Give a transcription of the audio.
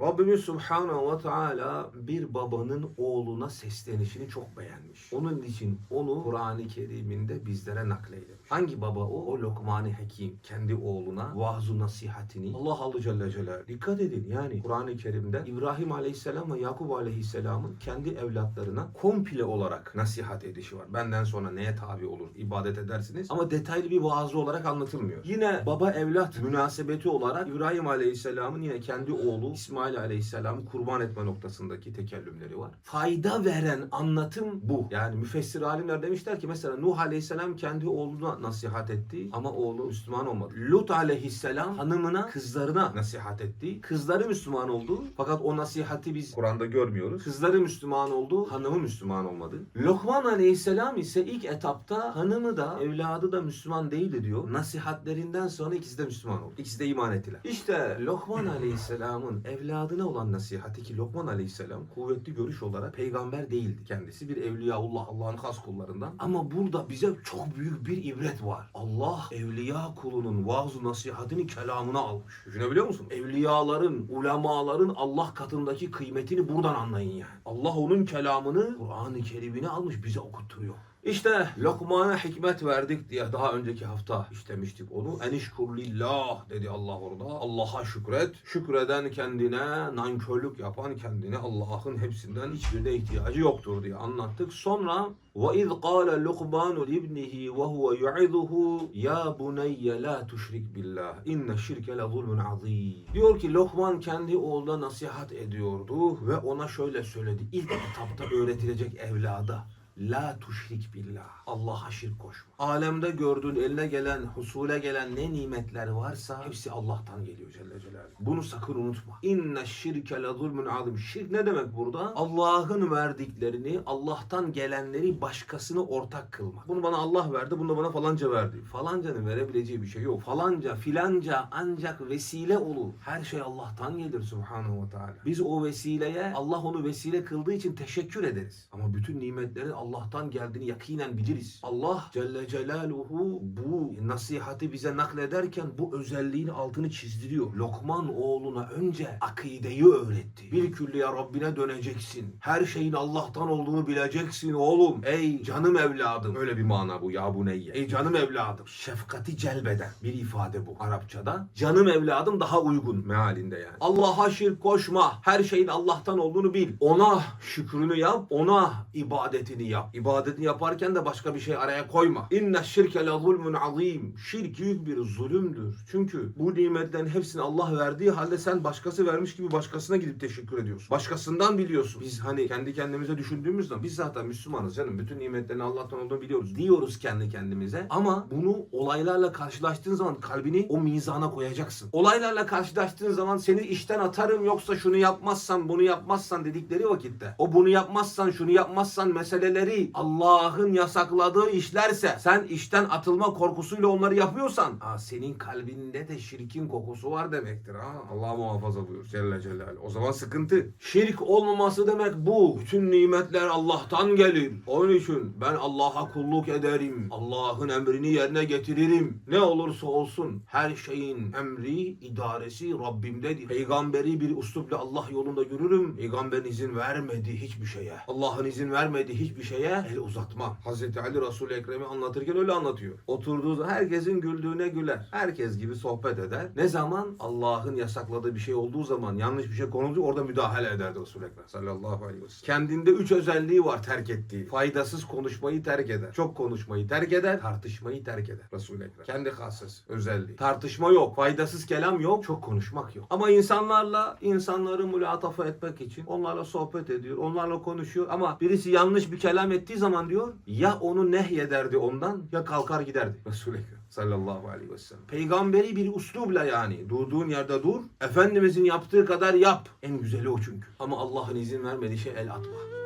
Rabbimiz Subhanahu ve Teala bir babanın oğluna seslenişini çok beğenmiş. Onun için onu Kur'an-ı Kerim'inde bizlere nakleylemiş. Hangi baba o? O Lokman-ı Hakim. Kendi oğluna vaaz nasihatini Allah Allahu Celle Celaluhu. Dikkat edin yani Kur'an-ı Kerim'de İbrahim Aleyhisselam ve Yakup Aleyhisselam'ın kendi evlatlarına komple olarak nasihat edişi var. Benden sonra neye tabi olur ibadet edersiniz. Ama detaylı bir vaazı olarak anlatılmıyor. Yine baba evlat münasebeti olarak İbrahim Aleyhisselam'ın yine kendi oğlu İsmail Aleyhisselam'ı kurban etme noktasındaki tekellümleri var. Fayda veren anlatım bu. Yani müfessir alimler demişler ki mesela Nuh Aleyhisselam kendi oğluna nasihat etti ama oğlu Müslüman olmadı. Lut Aleyhisselam hanımına, kızlarına nasihat etti. Kızları Müslüman oldu. Fakat o nasihati biz Kur'an'da görmüyoruz. Kızları Müslüman oldu, hanımı Müslüman olmadı. Lokman Aleyhisselam ise ilk etapta hanımı da evladı da Müslüman değildi diyor. Nasihatlerinden sonra ikisi de Müslüman oldu. İkisi de iman ettiler. İşte Lokman Aleyhisselam'ın evladına olan nasihati ki Lokman Aleyhisselam kuvvetli görüş olarak peygamber değildi kendisi. Bir evliyaullah Allah'ın has kullarından. Ama burada bize çok büyük bir ibret var. Allah evliya kulunun vaaz nasihatini kelamına almış. Düşünebiliyor musun? Evliyaların, ulemaların Allah katındaki kıymetini buradan anlayın yani. Allah onun kelamını Kur'an-ı Kerim'ine almış bize okutturuyor. İşte Lokman'a hikmet verdik diye daha önceki hafta işlemiştik onu. Enişkurlillah dedi Allah orada. Allah'a şükret. Şükreden kendine, nankörlük yapan kendine Allah'ın hepsinden hiçbirine ihtiyacı yoktur diye anlattık. Sonra وَاِذْ قَالَ لُقْمَانُ لِابْنِهِ وَهُوَ يُعِذُهُ يَا بُنَيَّ لَا تُشْرِكْ بِاللّٰهِ اِنَّ الشِّرْكَ لَظُلْمٌ عَظِيمٌ Diyor ki Lokman kendi oğluna nasihat ediyordu ve ona şöyle söyledi. İlk etapta öğretilecek evlada. La tuşrik billah. Allah'a şirk koşma. Alemde gördüğün eline gelen, husule gelen ne nimetler varsa hepsi Allah'tan geliyor Celle Celaluhu. Bunu sakın unutma. İnne şirke la zulmün azim. Şirk ne demek burada? Allah'ın verdiklerini, Allah'tan gelenleri başkasını ortak kılmak. Bunu bana Allah verdi, bunu da bana falanca verdi. Falancanın verebileceği bir şey yok. Falanca, filanca ancak vesile olur. Her şey Allah'tan gelir Subhanahu ve Teala. Biz o vesileye, Allah onu vesile kıldığı için teşekkür ederiz. Ama bütün nimetlerin Allah'tan geldiğini yakinen biliriz. Allah Celle Celaluhu bu nasihati bize naklederken bu özelliğin altını çizdiriyor. Lokman oğluna önce akideyi öğretti. Bir külliye Rabbine döneceksin. Her şeyin Allah'tan olduğunu bileceksin oğlum. Ey canım evladım. Öyle bir mana bu ya bu neyye. Ey canım evladım. Şefkati celbeden bir ifade bu Arapçada. Canım evladım daha uygun mealinde yani. Allah'a şirk koşma. Her şeyin Allah'tan olduğunu bil. Ona şükrünü yap. Ona ibadetini yap. İbadetini yaparken de başka bir şey araya koyma. İnne şirke la zulmun azim. Şirk büyük bir zulümdür. Çünkü bu nimetlerin hepsini Allah verdiği halde sen başkası vermiş gibi başkasına gidip teşekkür ediyorsun. Başkasından biliyorsun. Biz hani kendi kendimize düşündüğümüz zaman biz zaten Müslümanız canım. Bütün nimetlerin Allah'tan olduğunu biliyoruz. Diyoruz kendi kendimize. Ama bunu olaylarla karşılaştığın zaman kalbini o mizana koyacaksın. Olaylarla karşılaştığın zaman seni işten atarım yoksa şunu yapmazsan bunu yapmazsan dedikleri vakitte. O bunu yapmazsan şunu yapmazsan meseleleri Allah'ın yasakladığı işlerse sen işten atılma korkusuyla onları yapıyorsan aa, senin kalbinde de şirkin kokusu var demektir. Ha? Allah muhafaza buyur Celle Celaluhu. O zaman sıkıntı. Şirk olmaması demek bu. Bütün nimetler Allah'tan gelir. Onun için ben Allah'a kulluk ederim. Allah'ın emrini yerine getiririm. Ne olursa olsun her şeyin emri, idaresi Rabbimdedir. Peygamberi bir üslupla Allah yolunda yürürüm. Peygamberin izin vermediği hiçbir şeye. Allah'ın izin vermediği hiçbir şeye el uzatmam. Hazreti Ali Resul-i Ekrem'i anlatırken öyle anlatıyor. Oturduğu herkesin güldüğüne güler. Herkes gibi sohbet eder. Ne zaman Allah'ın yasakladığı bir şey olduğu zaman yanlış bir şey konuldu orada müdahale ederdi Resul-i Ekrem sallallahu aleyhi ve sellem. Kendinde üç özelliği var terk ettiği. Faydasız konuşmayı terk eder. Çok konuşmayı terk eder. Tartışmayı terk eder Resul-i Ekrem. Kendi hassas özelliği. Tartışma yok. Faydasız kelam yok. Çok konuşmak yok. Ama insanlarla insanları mülatafa etmek için onlarla sohbet ediyor. Onlarla konuşuyor. Ama birisi yanlış bir kelam ettiği zaman diyor ya onu nehyederdi ondan ya kalkar giderdi. Resul-i sallallahu aleyhi ve sellem. Peygamberi bir uslubla yani durduğun yerde dur. Efendimizin yaptığı kadar yap. En güzeli o çünkü. Ama Allah'ın izin vermediği şey el atma.